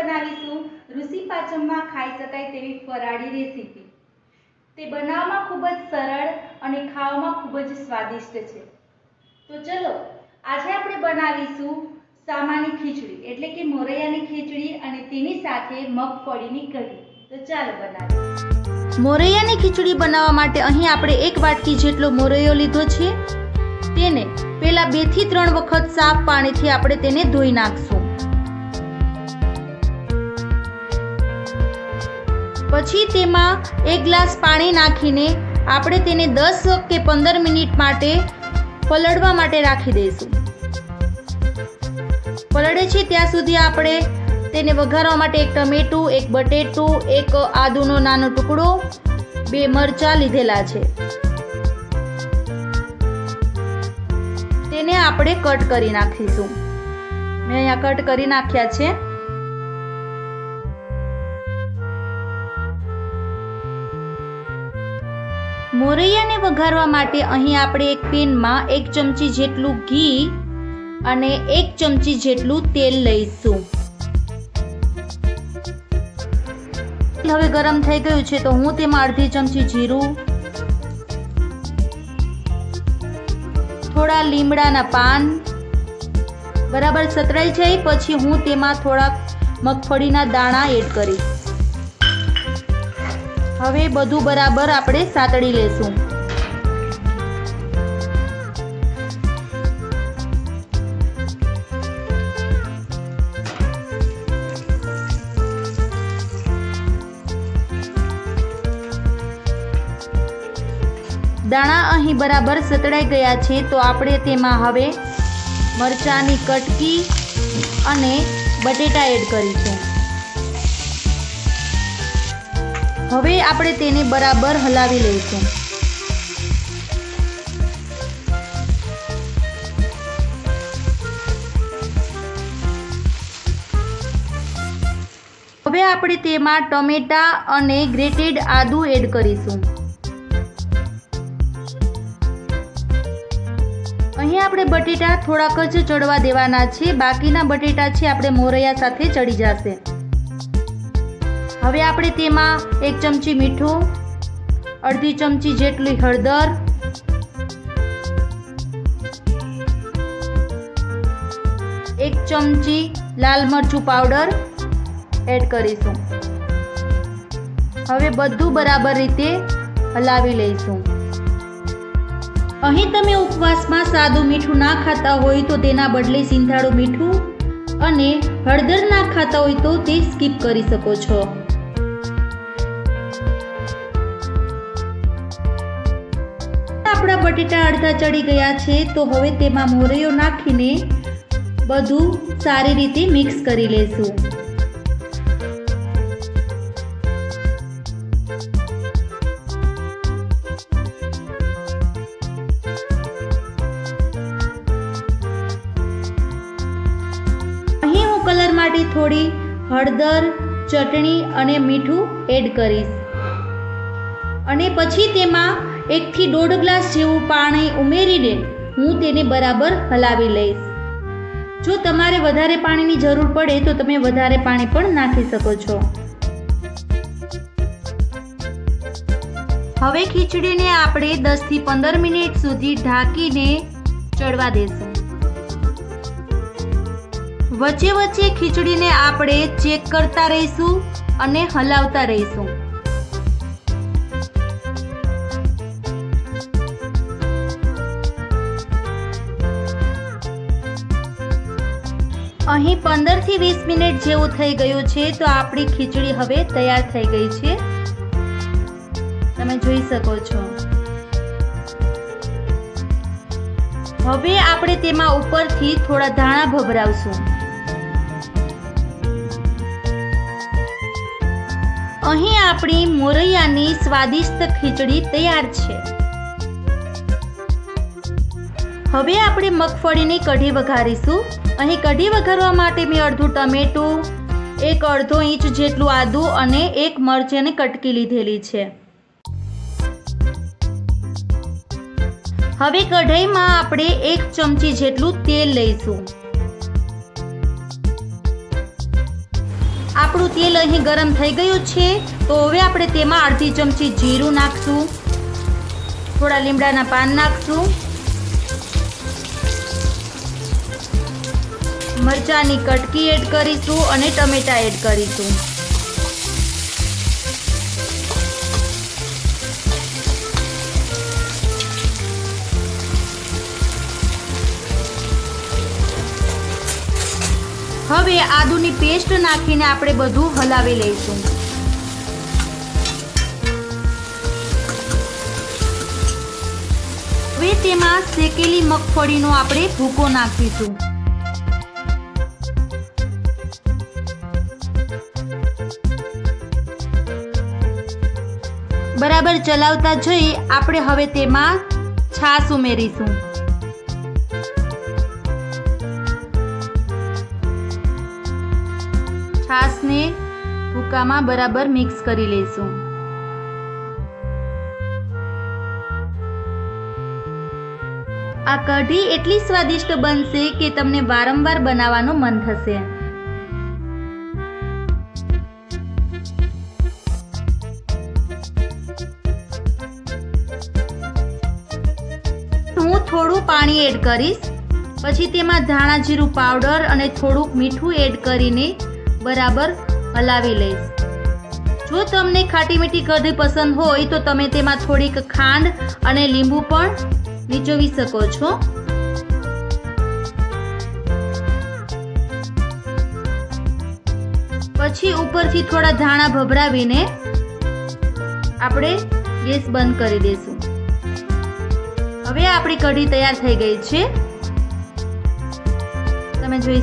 ખુશી પાચમમાં ખાઈ શકાય તેવી ફરાળી રેસીપી. તે બનાવવામાં ખૂબ જ સરળ અને ખાવામાં ખૂબ જ સ્વાદિષ્ટ છે. તો ચલો, આજે આપણે બનાવીશું સામાની ખીચડી, એટલે કે મોરૈયાની ખીચડી અને તેની સાથે મગફળીની કઢી. તો ચાલો બનાવીએ. મોરૈયાની ખીચડી બનાવવા માટે અહીં આપણે એક વાટકી જેટલો મોરૈયો લીધો છે. તેને પહેલા બેથી ત્રણ વખત સાફ પાણીથી આપણે તેને ધોઈ નાખશું. પછી તેમાં એક ગ્લાસ પાણી નાખીને આપણે તેને દસ કે પંદર મિનિટ માટે પલળવા માટે રાખી દઈશું. પલળે છે ત્યાં સુધી આપણે તેને વઘારવા માટે એક ટમેટું, એક બટેટું, એક આદુનો નાનો ટુકડો, બે મરચાં લીધેલા છે. તેને આપણે કટ કરી નાખીશું. મેં અહીંયા કટ કરી નાખ્યા છે. મોરૈયાને વઘારવા માટે અહીં આપણે એક પેનમાં એક ચમચી જેટલું ઘી અને એક ચમચી જેટલું તેલ લઈશું. હવે ગરમ થઈ ગયું છે, તો હું તેમાં અડધી ચમચી જીરું, થોડા લીમડાના પાન, બરાબર સતરાઈ જાય, પછી હું તેમાં થોડાક મગફળીના દાણા એડ કરીશ. હવે બધું બરાબર આપણે સાતડી લેશું. દાણા અહીં બરાબર સતડાઈ ગયા છે, તો આપણે તેમાં હવે મરચાંની કટકી અને બટેટા એડ કરીશું. હવે આપણે તેને બરાબર હલાવી લઈશું. હવે આપણે તેમાં ટમેટા અને ગ્રેટેડ આદુ એડ કરીશું. અહીં આપણે બટેટા થોડાક જ ચડવા દેવાના છે. બાકીના બટેટા છે, આપણે મોરૈયા સાથે ચડી જશે. હવે આપણે તેમાં એક ચમચી મીઠું, અડધી ચમચી જેટલી હળદર, એક ચમચી લાલ મરચું પાવડર એડ કરીશું. હવે બધું બરાબર રીતે હલાવી લઈશું. અહીં તમે ઉપવાસમાં સાદું મીઠું ના ખાતા હોય તો તેના બદલે સિંધાળું મીઠું અને હળદર ના ખાતા હોય તો તે સ્કીપ કરી શકો છો. આપણા બટેટા અડધા ચડી ગયા છે, તો હવે તેમાં મોરૈયો નાખીને બધું સારી રીતે મિક્સ કરી લેશું. અહીં હું કલર માટે થોડી હળદર, ચટણી અને મીઠું એડ કરીશ. અને પછી તેમાં એકથી દોઢ ગ્લાસ જેવું પાણી ઉમેરીને હું તેને બરાબર હલાવી લઈશ. જો તમારે વધારે પાણીની જરૂર પડે તો તમે વધારે પાણી પણ નાખી શકો છો. હવે ખીચડીને આપણે દસથી પંદર મિનિટ સુધી ઢાંકીને ચડવા દેશું. વચ્ચે વચ્ચે ખીચડીને આપણે ચેક કરતા રહીશું અને હલાવતા રહીશું. અહીં પંદરથી વીસ મિનિટ જેવું થઈ ગયું છે, તો આપણી ખીચડી હવે તૈયાર થઈ ગઈ છે. તમે જોઈ શકો છો. હવે આપણે તેમાં ઉપરથી થોડા ધાણા ભભરાવશું. અહીં આપણી મોરૈયાની સ્વાદિષ્ટ ખીચડી તૈયાર છે. હવે આપણે મગફળીની કઢી વઘારીશું. અહીં કઢી વઘારવા માટે મેં અડધું ટમેટું, એક અડધો ઇંચ જેટલું આદુ અને એક મરચાંની કટકી લીધેલી છે. હવે કઢાઈમાં આપણે એક ચમચી જેટલું તેલ લઈશું. આપણું તેલ અહીં ગરમ થઈ ગયું છે, તો હવે આપણે તેમાં અડધી ચમચી જીરું નાખશું. થોડા લીમડાના પાન નાખશું. મરચાંની કટકી એડ કરીશું અને ટમેટા એડ કરીશું. હવે આદુની પેસ્ટ નાખીને આપણે બધું હલાવી લઈશું. હવે તેમાં શેકેલી મગફળીનો આપણે ભૂકો નાખીશું. બરાબર ચલાવતા જઈ આપણે હવે તેમાં છાશ ઉમેરીશું. છાશને ભૂકામાં બરાબર મિક્સ કરી લઈશું. આ કઢી એટલી સ્વાદિષ્ટ બનશે કે તમને વારંવાર બનાવવાનું મન થશે. થોડું પાણી એડ કરીશ. પછી તેમાં ધાણા જીરું પાવડર અને થોડુંક મીઠું એડ કરીને બરાબર હલાવી લઈશ. જો તમને ખાટી મીઠી કઢી પસંદ હોય તો તમે તેમાં થોડીક ખાંડ અને લીંબુ પણ નીચોવી શકો છો. પછી ઉપરથી થોડા ધાણા ભભરાવીને આપણે ગેસ બંધ કરી દઈશું. હવે આપણી કઢી તૈયાર થઈ ગઈ છે. તમે જોઈ